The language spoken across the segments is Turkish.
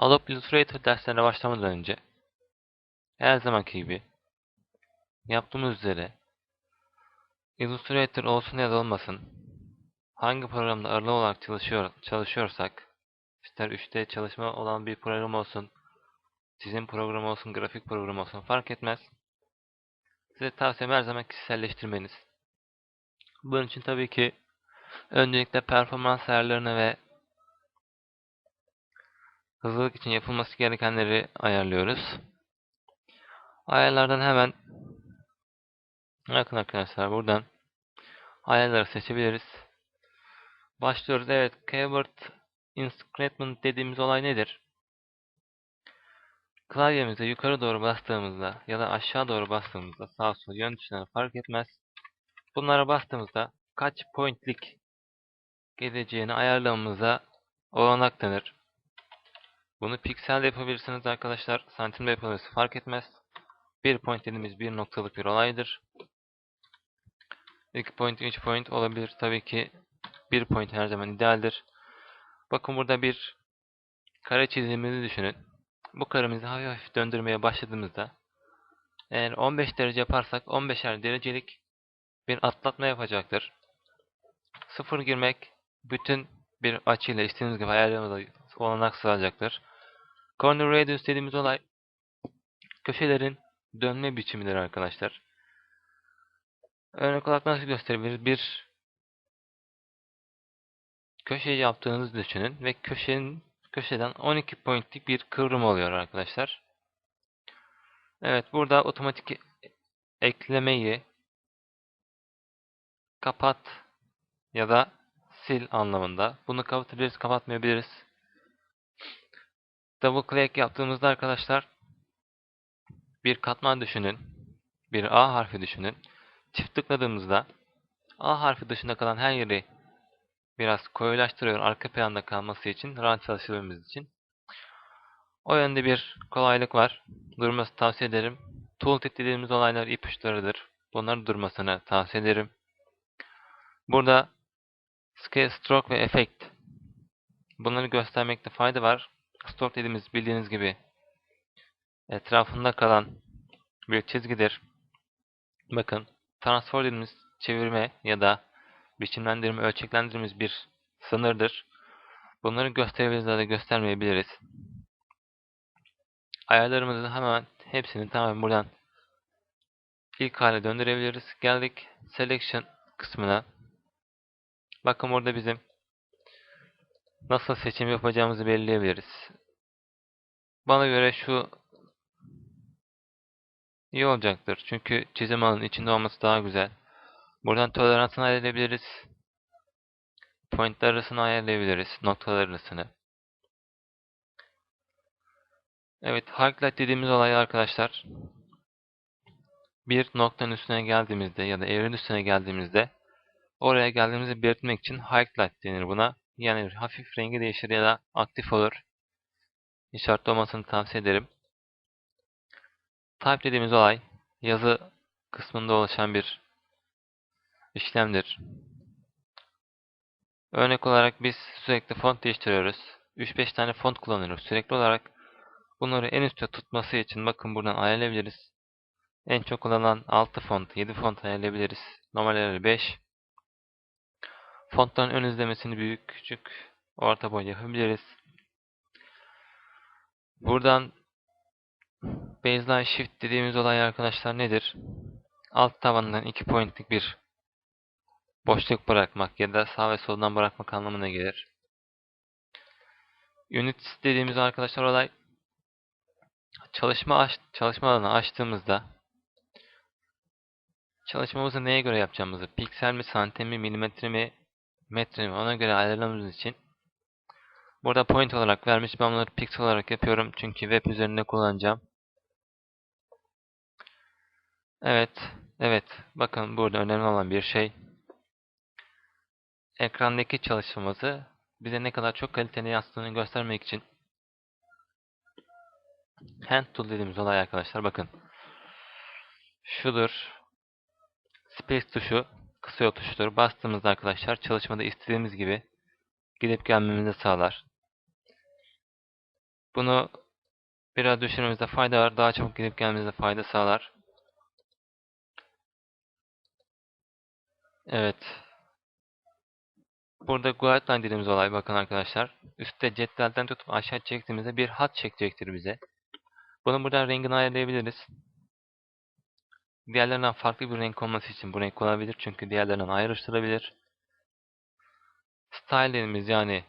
Adobe Illustrator derslerine başlamadan önce her zamanki gibi yaptığımız üzere Illustrator olsun ya da olmasın hangi programda aralı olarak çalışıyor, çalışıyorsak ister 3D çalışma olan bir program olsun sizin program olsun, grafik program olsun fark etmez. Size tavsiyem her zaman kişiselleştirmeniz. Bunun için tabii ki öncelikle performans ayarlarını ve hızlılık için yapılması gerekenleri ayarlıyoruz. Ayarlardan hemen bakın arkadaşlar buradan ayarları seçebiliriz. Başlıyoruz. Evet, keyword inscriptment dediğimiz olay nedir? Klavyemize yukarı doğru bastığımızda ya da aşağı doğru bastığımızda sağ sol yön tuşları fark etmez. Bunlara bastığımızda kaç pointlik geleceğini ayarlamamıza olanak tanır. Bunu pikselde yapabilirsiniz arkadaşlar. Santimde yapabilirsiniz fark etmez. Bir point dediğimiz bir noktalık bir olaydır. 2 point, 3 point olabilir. Tabii ki 1 point her zaman idealdir. Bakın burada bir kare çizdiğimizi düşünün. Bu karemizi hafif hafif döndürmeye başladığımızda eğer 15 derece yaparsak 15'er derecelik bir atlatma yapacaktır. Sıfır girmek bütün bir açıyla istediğimiz gibi ayarlamada olanak sağlayacaktır. Corner radius dediğimiz olay köşelerin dönme biçimidir arkadaşlar. Örnek olarak nasıl gösterebiliriz? Bir köşeyi yaptığınızı düşünün ve köşenin köşeden 12 pointlik bir kıvrım oluyor arkadaşlar. Evet burada otomatik eklemeyi kapat ya da sil anlamında. Bunu kapatabiliriz, kapatmayabiliriz. Double click yaptığımızda arkadaşlar bir katman düşünün. Bir A harfi düşünün. Çift tıkladığımızda A harfi dışında kalan her yeri biraz koyulaştırıyor arka planda kalması için, rahat çalışabilmemiz için. O yönde bir kolaylık var. Durması tavsiye ederim. Tooltip dediğimiz olaylar ipuçlarıdır. Bunların durmasını tavsiye ederim. Burada Scale, Stroke ve Effect. Bunları göstermekte fayda var. Stroke dediğimiz bildiğiniz gibi etrafında kalan bir çizgidir. Bakın Transform dediğimiz çevirme ya da biçimlendirme, ölçeklendirmemiz bir sınırdır. Bunları gösterebiliriz ya da göstermeyebiliriz. Ayarlarımızı hemen hepsini tamamen buradan ilk hale döndürebiliriz. Geldik Selection kısmına. Bakın burada bizim nasıl seçim yapacağımızı belirleyebiliriz. Bana göre şu iyi olacaktır. Çünkü çizim alanının içinde olması daha güzel. Buradan toleransını ayarlayabiliriz. Pointler arasını ayarlayabiliriz. Noktalar arasını. Evet, highlight dediğimiz olay arkadaşlar. Bir noktanın üstüne geldiğimizde ya da evrenin üstüne geldiğimizde oraya geldiğimizi belirtmek için highlight denir buna. Yani hafif rengi değişir ya da aktif olur. İşaretli olmasını tavsiye ederim. Type dediğimiz olay yazı kısmında oluşan bir işlemdir. Örnek olarak biz sürekli font değiştiriyoruz. 3-5 tane font kullanıyoruz sürekli olarak. Bunları en üstte tutması için bakın buradan ayarlayabiliriz. En çok kullanılan 6 font, 7 font ayarlayabiliriz. Normalleri 5. Fontların ön izlemesini büyük, küçük, orta boy yapabiliriz. Buradan Baseline Shift dediğimiz olay arkadaşlar nedir? Alt tabandan 2 pointlik bir boşluk bırakmak ya da sağ ve soldan bırakmak anlamına gelir. Unit dediğimiz arkadaşlar olay çalışma aç, çalışma alanı açtığımızda çalışmamızı neye göre yapacağımızı, piksel mi, santim mi, milimetre mi, metre mi ona göre ayarlamamız için burada point olarak vermiş. Ben bunları piksel olarak yapıyorum çünkü web üzerinde kullanacağım. Evet, evet. Bakın burada önemli olan bir şey ekrandaki çalışmamızı bize ne kadar çok kaliteli yansıttığını göstermek için Hand Tool dediğimiz olay arkadaşlar bakın. Şudur. Space tuşu kısa yol. Bastığımızda arkadaşlar çalışmada istediğimiz gibi gidip gelmemizi sağlar. Bunu biraz düşürmemizde fayda var. Daha çabuk gidip gelmemize fayda sağlar. Evet. Burada guideline dediğimiz olay bakın arkadaşlar. Üstte cetvelden tutup aşağı çektiğimizde bir hat çekecektir bize. Bunu buradan rengini ayarlayabiliriz. Diğerlerinden farklı bir renk olması için bu renk kullanabilir. Çünkü diğerlerinden ayrıştırabilir. Style dediğimiz yani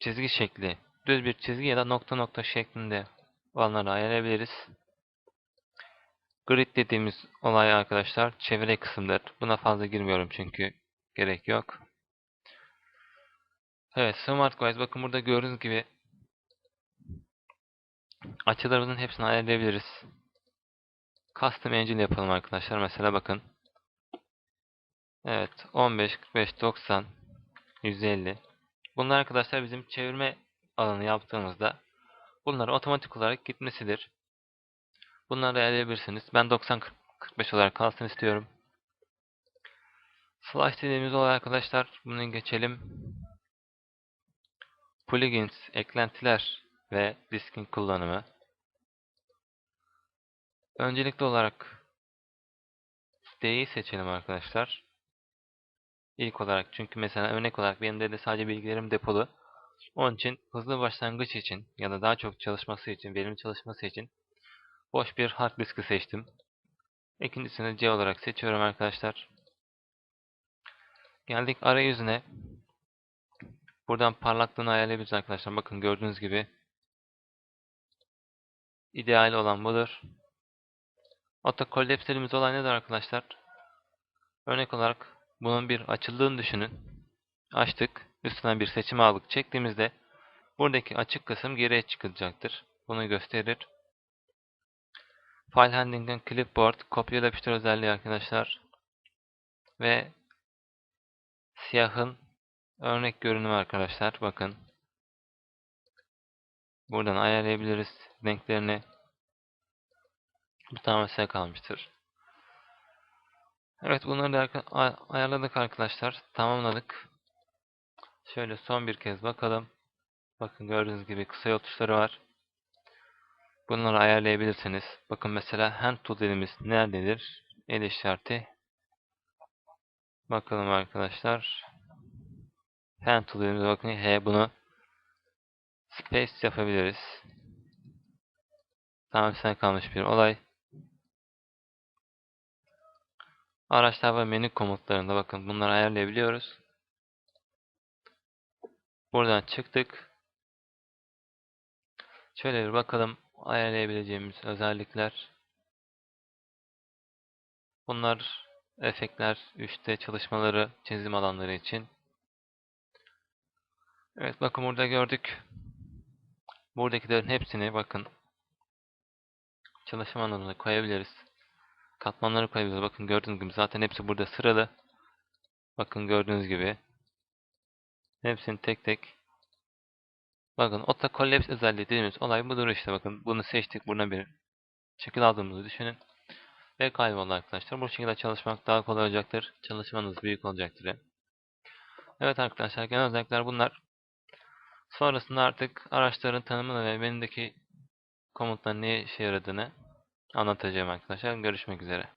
çizgi şekli düz bir çizgi ya da nokta nokta şeklinde olanları ayarlayabiliriz. Grid dediğimiz olay arkadaşlar çevre kısımdır. Buna fazla girmiyorum çünkü gerek yok. Evet Smart Guys bakın burada gördüğünüz gibi açılarımızın hepsini ayarlayabiliriz. Custom Engine yapalım arkadaşlar. Mesela bakın. Evet 15, 45, 90, 150. Bunlar arkadaşlar bizim çevirme alanı yaptığımızda bunlar otomatik olarak gitmesidir. Bunları ayarlayabilirsiniz. Ben 90 45 olarak kalsın istiyorum. Slash dediğimiz olay arkadaşlar bunu geçelim. Plugins, eklentiler ve diskin kullanımı. Öncelikli olarak D'yi seçelim arkadaşlar. İlk olarak çünkü mesela örnek olarak benim de sadece bilgilerim depolu. Onun için hızlı başlangıç için ya da daha çok çalışması için, verimli çalışması için boş bir hard diski seçtim. İkincisini C olarak seçiyorum arkadaşlar. Geldik arayüzüne. Buradan parlaklığını ayarlayabiliriz arkadaşlar. Bakın gördüğünüz gibi ideal olan budur. Autocollapse dediğimiz olay nedir arkadaşlar? Örnek olarak bunun bir açıldığını düşünün. Açtık. Üstüne bir seçim aldık. Çektiğimizde buradaki açık kısım geriye çıkacaktır. Bunu gösterir. File Handling'in Clipboard kopyala yapıştır özelliği arkadaşlar. Ve siyahın örnek görünümü arkadaşlar. Bakın. Buradan ayarlayabiliriz renklerini. Bir tane mesela kalmıştır. Evet bunları da ayarladık arkadaşlar. Tamamladık. Şöyle son bir kez bakalım. Bakın gördüğünüz gibi kısa yol tuşları var. Bunları ayarlayabilirsiniz. Bakın mesela hand tool dediğimiz nerededir? El işareti. Bakalım arkadaşlar. Hand tool dediğimiz bakın H bunu space yapabiliriz. Tamamen kalmış bir olay. Araçlar ve menü komutlarında bakın bunları ayarlayabiliyoruz. Buradan çıktık. Şöyle bir bakalım ayarlayabileceğimiz özellikler. Bunlar efektler, üstte çalışmaları, çizim alanları için. Evet bakın burada gördük. Buradakilerin hepsini bakın çalışma alanına koyabiliriz. Katmanları koyabiliriz. Bakın gördüğünüz gibi zaten hepsi burada sıralı. Bakın gördüğünüz gibi. Hepsini tek tek Bakın Auto Collapse özelliği dediğimiz olay budur işte bakın. Bunu seçtik. Buradan bir şekil aldığımızı düşünün. Ve kayboldu arkadaşlar. Bu şekilde çalışmak daha kolay olacaktır. Çalışmanız büyük olacaktır. Evet arkadaşlar genel özellikler bunlar. Sonrasında artık araçların tanımını ve menüdeki komutların ne işe yaradığını anlatacağım arkadaşlar. Görüşmek üzere.